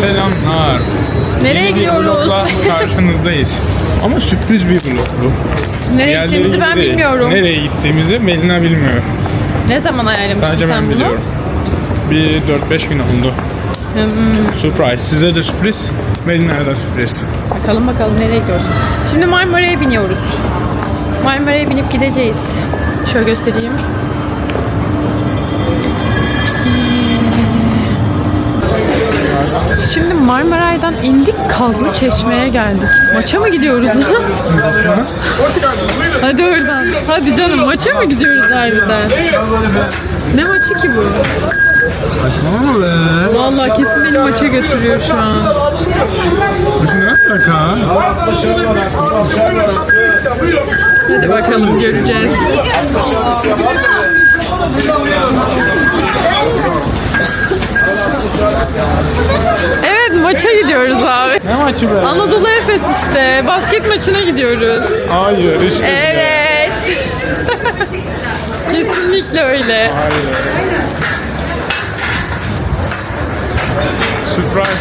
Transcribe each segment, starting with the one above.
Selamlar. Nereye Yeni gidiyoruz? karşınızdayız. Ama sürpriz bir vlog bu. Nereye Diğerleri gittiğimizi ben değil. bilmiyorum. Nereye gittiğimizi Melina bilmiyor. Ne zaman ayarlamıştın Sadece sen ben bunu? biliyorum. Bir 4-5 gün oldu. Hmm, Surprise. Size de sürpriz. Melina'ya da sürpriz. bakalım bakalım nereye gidiyoruz. Şimdi Marmara'ya biniyoruz. Marmara'ya binip gideceğiz. Şöyle göstereyim. Şimdi Marmaray'dan indik Kazlı Çeşme'ye geldik. Maça mı gidiyoruz? Hadi oradan. Hadi canım maça mı gidiyoruz harbiden? Ne maçı ki bu? Saçmalama be. Vallahi kesin beni maça götürüyor şu an. Ne alaka? Hadi bakalım göreceğiz. Evet maça gidiyoruz abi. Ne maçı be? Anadolu Efes işte. Basket maçına gidiyoruz. Hayır işte. Evet. Kesinlikle öyle. Hayır. Surprise.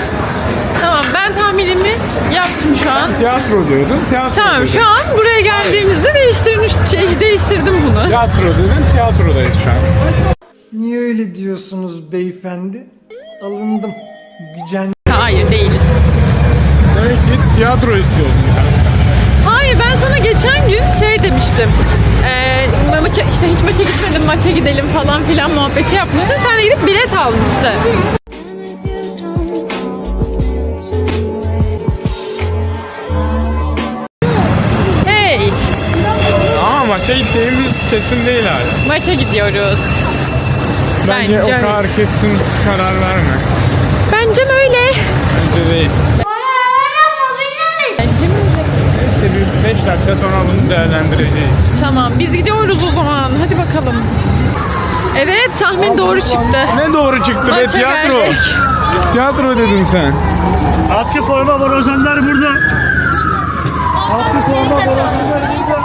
Tamam ben tahminimi yaptım şu an. Tiyatro diyordun. Tiyatro Tamam dedin. şu an buraya geldiğimizde değiştirmiş, şey, değiştirdim bunu. Tiyatro dedin. Tiyatrodayız şu an. Niye öyle diyorsunuz beyefendi? Alındım. Gücendim. Hayır değiliz. Demek ki tiyatro istiyordun sen. Hayır ben sana geçen gün şey demiştim. Ee, maça, işte hiç maça gitmedim maça gidelim falan filan muhabbeti yapmıştın. Sen de gidip bilet almışsın. Hey Ama maça gittiğimiz kesin değil hala. maça gidiyoruz. Bence, Bence o kadar kesin karar verme. Bence öyle. Bence değil. 5 dakika sonra bunu değerlendireceğiz. Tamam biz gidiyoruz o zaman. Hadi bakalım. Evet tahmin doğru çıktı. Ne doğru çıktı be Maça tiyatro. geldik. Tiyatro dedin sen. Atkı forma Borozender burada. Atkı forma Borozender burada.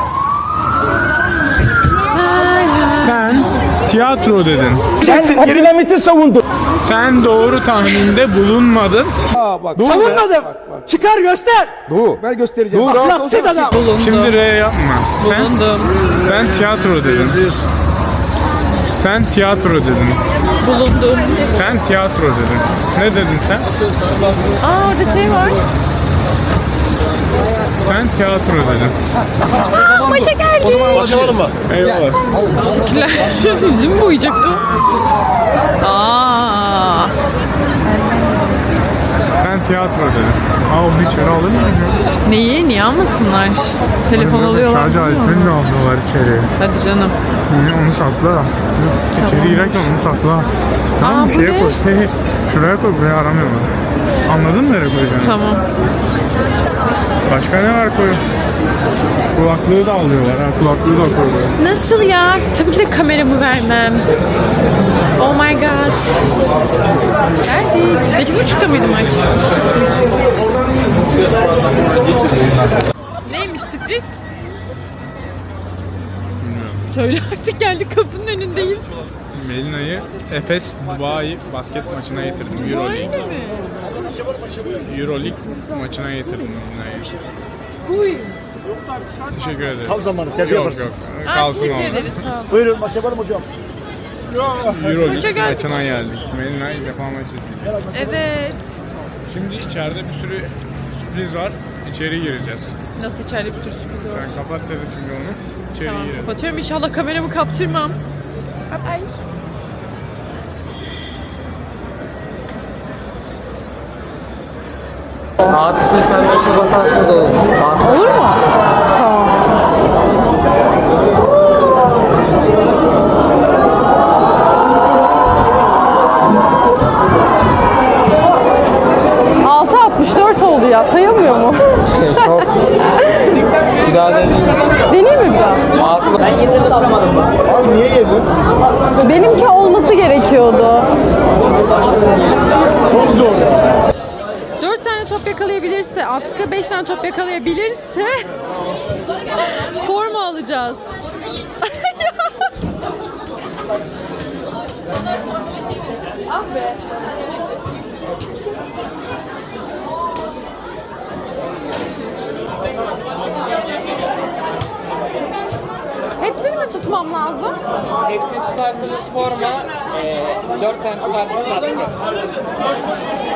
Sen tiyatro dedin. Sen Abdülhamit'i savundun. Sen doğru tahminde bulunmadın. Savunmadım. Çıkar göster. Doğu. Ben göstereceğim. Rahat Ahlaksız adam. Bulundum. Şimdi R yapma. Sen, Bulundum. sen tiyatro dedin. Sen tiyatro dedin. Bulundum. Sen tiyatro dedin. Ne dedin sen? Aa orada şey var. Sen tiyatro dedin. Maça geldik. Açalım mı? Eyvallah. Teşekkürler. Yüzümü boyayacaktım. Aa. Sen tiyatro dedin. Aa onu içeri alır mı? Neyi? Niye almasınlar? Telefon alıyorlar. Mi? aletini de alıyorlar içeri. Hadi canım. Yine onu sakla. İçeri girerken onu sakla. Tamam Aa, bir bu şeye ne? koy. Hey, hey. Şuraya koy. Buraya aramıyorlar. Anladın mı nereye koyacağını? Tamam. Başka ne var koy? Kulaklığı da alıyorlar. Ha, kulaklığı da koyuyorlar. Nasıl ya? Tabii ki de kameramı vermem. Oh my god. Geldik. 8.30'da mıydı maç? Neymiş sürpriz? Söyle artık geldik kapının önündeyiz. Melina'yı Efes Dubai basket maçına getirdim. Euroleague. mi? Euroleague maçına getirdim. Huy. Teşekkür ederim. Tam zamanı selfie Yok yok. yaparsınız. Aa, Kalsın orada. Buyurun maç yapalım hocam. Euroleague maçına geldik. Melina ilk defa maç izleyecek. Evet. Şimdi içeride bir sürü sürpriz var. İçeri gireceğiz. Nasıl içeride bir sürü sürpriz var. Sen kapat dedi çünkü onu. İçeri Tamam gireceğiz. kapatıyorum. İnşallah kameramı kaptırmam. Bye bye. Atıfın sen başa basarsınız olur. Olur mu? Tamam. Altı 64 oldu ya. Sayılmıyor mu? Çok. Bir daha deneyim. Deneyeyim mi bir daha? Atıfın. Ben yerini tutamadım. Abi niye yedin? Benimki olması gerekiyordu. Dört tane top yakalayabilirse, Atkı beş tane top yakalayabilirse forma alacağız. Hepsini mi tutmam lazım? Hepsini tutarsanız forma, e, 4 tane tutarsanız satın. Teşekkürler.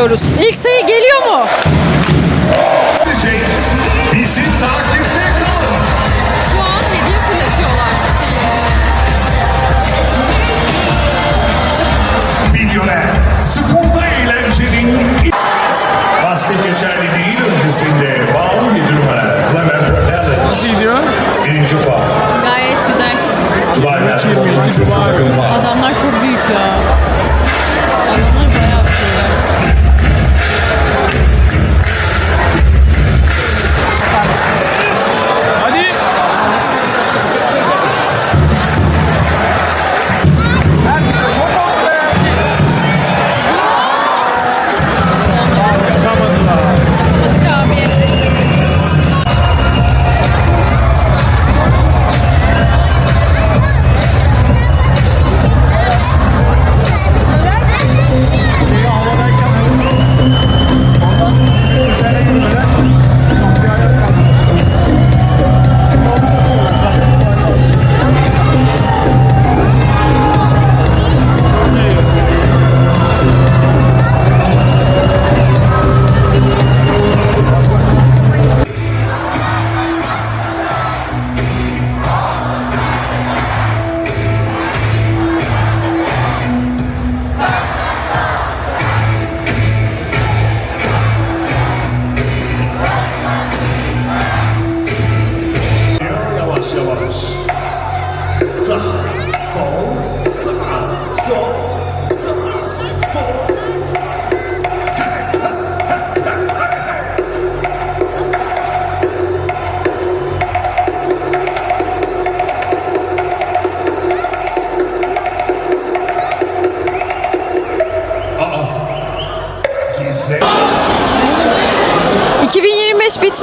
Bekliyoruz. İlk sayı geliyor mu? Bizi takipte kalın. Şu an hediye fırlatıyorlar Milyoner. Sporda eğlencenin Basket geçerliliğin öncesinde faul yedirme. Clement Repellent. Nasıl gidiyor? Birinci faul. Gayet güzel. Dubai Basketbol'un üçüncü takım faul. Adamlar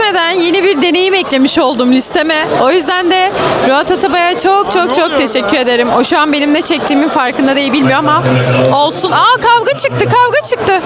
gitmeden yeni bir deneyim eklemiş oldum listeme. O yüzden de Ruat Atabay'a çok çok çok teşekkür ederim. O şu an benim ne çektiğimin farkında değil bilmiyor ama olsun. Aa kavga çıktı kavga çıktı.